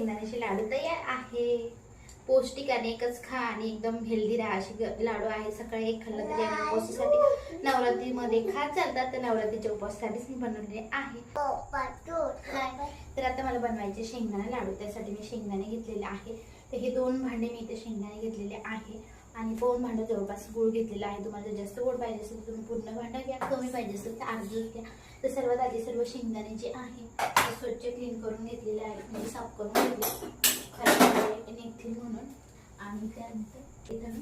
शेंगदाण्याचे लाडू तयार आहे. पौष्टिक आणि एकच खा आणि एकदम हेल्दी राहा. अशी लाडू आहे. सकाळी एक खाल्लं तरी आणि उपवासासाठी नवरात्रीमध्ये खात चालतात. तर नवरात्रीच्या उपवासासाठीच मी बनवलेले आहे. तर आता मला बनवायचे शेंगदाणे लाडू. त्यासाठी मी शेंगदाणे घेतलेले आहे. तर हे दोन भांडे मी इथे शेंगदाणे घेतलेले आहे. आणि दोन भांडं जवळपास गुळ घेतलेला आहे. तुम्हाला जास्त गोड पाहिजे असेल तर तुम्ही पूर्ण भांडं घ्या कमी पाहिजे असेल तर अर्धच घ्या. तर सर्वात आधी सर्व शेंगदाणे जे आहे ते स्वच्छ क्लीन करून घेतलेले आहेत. म्हणजे साफ करून घेतले खराब निघतील म्हणून. आणि त्यानंतर इथं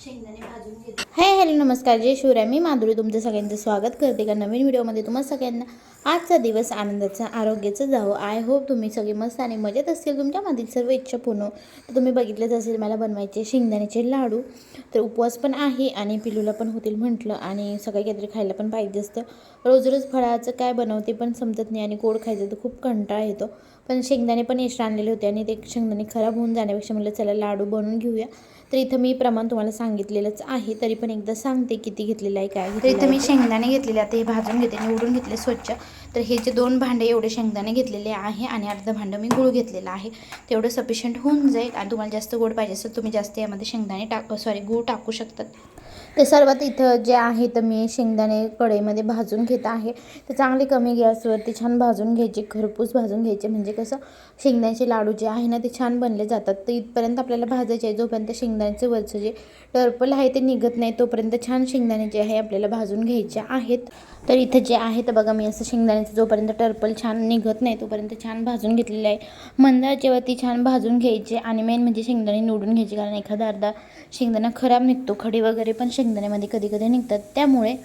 शेंगदाणे भाजून हाय हॅलो नमस्कार. जय शिवराय. मी माधुरी. तुमचं सगळ्यांचं स्वागत करते का नवीन व्हिडिओमध्ये. तुम्हा सगळ्यांना आजचा दिवस आनंदाचा आरोग्याचं जावं. आय होप तुम्ही सगळे मस्त आणि मजेत असतील. तुमच्या मधील सर्व इच्छा पूर्ण तर तुम्ही बघितलंच असेल मला बनवायचे शेंगदाण्याचे लाडू. तर उपवास पण आहे आणि पिलूला पण होतील म्हटलं. आणि सकाळी काहीतरी खायला पण पाहिजे असतं. रोज रोज फळाचं काय बनवते पण समजत नाही आणि गोड खायचं तर खूप कंटाळा येतो. पण शेंगदाणे पण एक्स्ट्रा आणलेले होते आणि ते शेंगदाणे खराब होऊन जाण्यापेक्षा म्हटलं चला लाडू बनवून घेऊया. तर इथं मी प्रमाण तुम्हाला सांगितलेलंच आहे तरी पण एकदा सांगते किती घेतलेलं आहे काय तर इथं मी. शेंगदाणे घेतलेले आता हे भाजून घेते निवडून घेतले स्वच्छ. तर हे जे दोन भांडे एवढे शेंगदाणे घेतलेले आहे आणि अर्ध भांडं मी गुळ घेतलेलं आहे. तेवढं सफिशियंट होऊन जाईल आणि तुम्हाला जास्त गोड पाहिजे असेल तुम्ही जास्त यामध्ये शेंगदाणे टाक सॉरी गुळ टाकू शकतात. तर सर्वात इथं जे आहे तर मी शेंगदाणे कढईमध्ये भाजून घेत आहे. तर चांगले कमी गॅसवरती छान भाजून घ्यायचे खरपूस भाजून घ्यायचे म्हणजे कसं शेंगदाण्याचे लाडू जे आहे ना ते छान बनले जातात. तर इथपर्यंत आपल्याला भाजायचे आहे जोपर्यंत शेंगदाण्याचं वरचं जे टर्पल आहे ते निघत नाही तोपर्यंत छान शेंगदाणे जे आहे आपल्याला भाजून घ्यायचे आहेत. तर इथं जे आहे तर बघा मी असं शेंगदाण्याचं जोपर्यंत टर्पल छान निघत नाही तोपर्यंत छान भाजून घेतलेलं आहे. मंदाच्यावरती छान भाजून घ्यायचे आणि मेन म्हणजे शेंगदाणे निवडून घ्यायचे कारण एखादा अर्धा शेंगदाणा खराब निघतो खडी वगैरे पण शेंगदाण्यामध्ये कधी कधी निघतात. त्यामुळे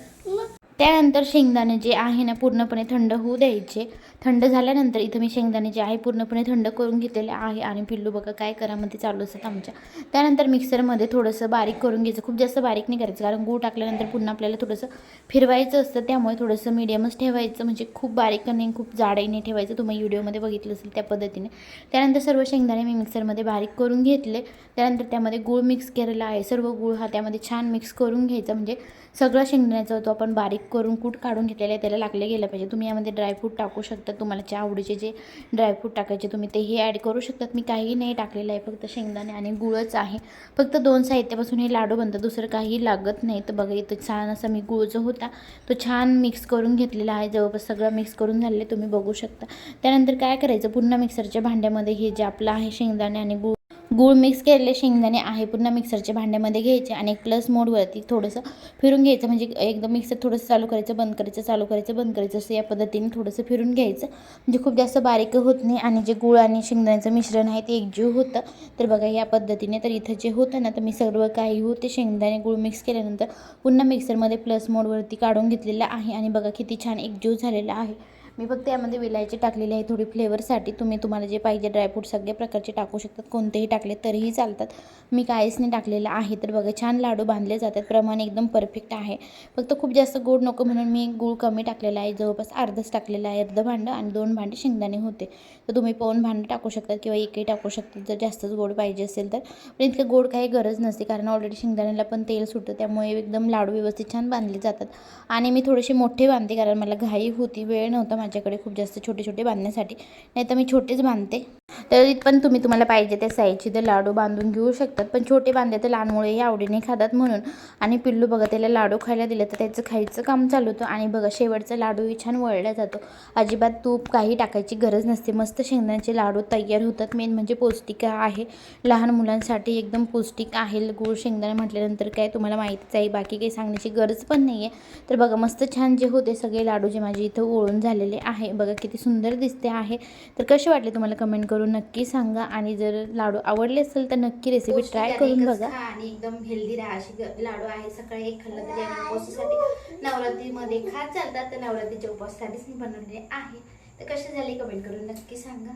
त्यानंतर शेंगदाणे जे आहे ना पूर्णपणे थंड होऊ द्यायचे. थंड झाल्यानंतर इथं मी शेंगदाणे जे आहे पूर्णपणे थंड करून घेतलेले आहे. आणि पिल्लू बघा काय करामध्ये चालू असतात आमच्या. त्यानंतर मिक्सरमध्ये थोडंसं बारीक करून घ्यायचं. खूप जास्त बारीक नाही करायचं. कारण गूळ टाकल्यानंतर पुन्हा आपल्याला थोडंसं फिरवायचं असतं. त्यामुळे थोडंसं मीडियमच ठेवायचं. म्हणजे खूप बारीक नाही खूप जाडही ठेवायचं. तुम्ही व्हिडिओमध्ये बघितलं असेल त्या पद्धतीने. त्यानंतर सर्व शेंगदाणे मी मिक्सरमध्ये बारीक करून घेतले. त्यानंतर त्यामध्ये गूळ मिक्स केलेला आहे. सर्व गूळ हा त्यामध्ये छान मिक्स करून घ्यायचा. म्हणजे सगळं शेंगदाण्याचा होतं. आपण बारीक करून कूट काढून घेतलेलं आहे. त्याला लागले गेलं पाहिजे. तुम्ही यामध्ये ड्रायफ्रूट टाकू शकता. तुम्हाला ज्या आवडीचे जे ड्रायफ्रूट टाकायचे तुम्ही तेही ॲड करू शकतात मी काही नाही टाकलेलं आहे. फक्त शेंगदाणे आणि गुळच आहे. फक्त दोन साहित्यापासून हे लाडू बनतात. दुसरं काही लागत नाही. तर बघा इथं छान असा मी गुळ जो होता. तो छान मिक्स करून घेतलेला आहे. जवळपास सगळं मिक्स करून झालेलं तुम्ही बघू शकता. त्यानंतर काय करायचं? पुन्हा मिक्सरच्या भांड्यामध्ये हे जे आपलं आहे शेंगदाणे आणि गुळ गूळ मिक्स केलेले शेंगदाणे आहे पुन्हा मिक्सरच्या भांड्यामध्ये घ्यायचे आणि प्लस मोडवरती थोडंसं फिरून घ्यायचं. म्हणजे एकदम मिक्सर थोडंसं चालू करायचं बंद करायचं चालू करायचं बंद करायचं असं या पद्धतीने थोडंसं फिरून घ्यायचं. म्हणजे खूप जास्त बारीक होत नाही आणि जे गूळ आणि शेंगदाण्याचं मिश्रण आहे ते एकजीव होतं. तर बघा या पद्धतीने तर इथं जे होतं ना तर मी सर्व काही होते. शेंगदाणे गूळ मिक्स केल्यानंतर पुन्हा मिक्सरमध्ये प्लस मोडवरती काढून घेतलेलं आहे. आणि बघा किती छान एकजीव झालेला आहे. मी फक्त यामध्ये विलायची टाकलेली आहे. थोडी फ्लेवरसाठी तुम्ही तुम्हाला जे पाहिजे ड्रायफ्रूट सगळ्या प्रकारचे टाकू शकतात. कोणतेही टाकले तरीही चालतात. मी काहीच नाही टाकलेलं आहे. तर बघा छान लाडू बांधले जातात. प्रमाण एकदम परफेक्ट आहे. फक्त खूप जास्त गोड नको म्हणून मी गूळ कमी टाकलेला आहे. जवळपास अर्धच टाकलेलं आहे. अर्धं भांडं आणि दोन भांडे शेंगदाणे होते. तर तुम्ही पाऊन भांडं टाकू शकतात किंवा एकही टाकू शकतात. जर जास्तच गोड पाहिजे असेल तर. पण इतकं गोड काही गरज नसते. कारण ऑलरेडी शेंगदाण्याला पण तेल सुटतं. त्यामुळे एकदम लाडू व्यवस्थित छान बांधले जातात. आणि मी थोडेसे मोठे बांधते. कारण मला घाई होती. वेळ नव्हता. माझ्याकडे खूप जास्त छोटे छोटे बांधण्यासाठी. नाही तर मी छोटेच बांधते. तरी पण तुम्ही तुम्हाला पाहिजे त्या साईजचे ते लाडू बांधून घेऊ शकतात. पण छोटे बांधले तर लहान मुळेही आवडीने खातात म्हणून. आणि पिल्लू बघा त्याला लाडू खायला दिले तर त्याचं खायचं काम चालू होतं. आणि बघा शेवटचा लाडूही छान वळला जातो. अजिबात तूप काही टाकायची गरज नसते. मस्त शेंगदाण्याचे लाडू तयार होतात. मेन म्हणजे पौष्टिक आहे. लहान मुलांसाठी एकदम पौष्टिक आहे. गूळ शेंगदाणे म्हटल्यानंतर काय तुम्हाला माहितीच आहे. बाकी काही सांगण्याची गरज पण नाही आहे तर बघा मस्त छान जे होते सगळे लाडू जे माझे इथं ओळून झालेले आहे. बघा किती सुंदर दिसते आहे. तर कसे वाटले तुम्हाला कमेंट करून नक्की सांगा आणि जर लाडू आवडले असेल तर नक्की रेसिपी ट्राय करून बघा. आणि एकदम हेल्दी राहा. अशी लाडू आहे सकाळी एक खाल्लं तरी आणि उपवासासाठी नवरात्रीमध्ये खात चालतात. तर नवरात्रीच्या उपवासासाठीच मी बनवलेले आहे. तर कसे झाले कमेंट करून नक्की सांगा.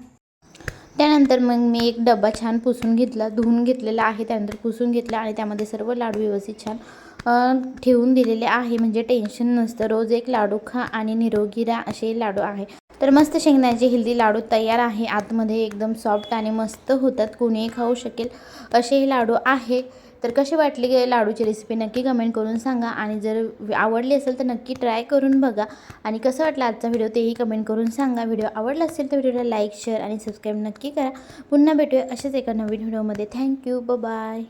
त्यानंतर मग मी एक डबा छान पुसून घेतला धुवून घेतलेला आहे. त्यानंतर पुसून घेतला आणि त्यामध्ये सर्व लाडू व्यवस्थित छान ठेवून दिलेले आहे. म्हणजे टेन्शन नसतं. रोज एक लाडू खा आणि निरोगी राहा. असे लाडू आहे. तर मस्त शेंगदाण्याचे हेल्दी लाडू तयार आहे. आतमध्ये एकदम सॉफ्ट आणि मस्त होतात. कोणीही खाऊ शकेल असे हे लाडू आहे. तर कसे वाटले गे लाडूची रेसिपी नक्की कमेंट करून सांगा आणि जर आवडली असेल तर नक्की ट्राय करून बघा. आणि कसं वाटलं आजचा व्हिडिओ तेही कमेंट करून सांगा. व्हिडिओ आवडला असेल तर व्हिडिओला लाईक शेअर आणि सबस्क्राईब नक्की करा. पुन्हा भेटूया अशाच एका नवीन व्हिडिओमध्ये थँक्यू ब बाय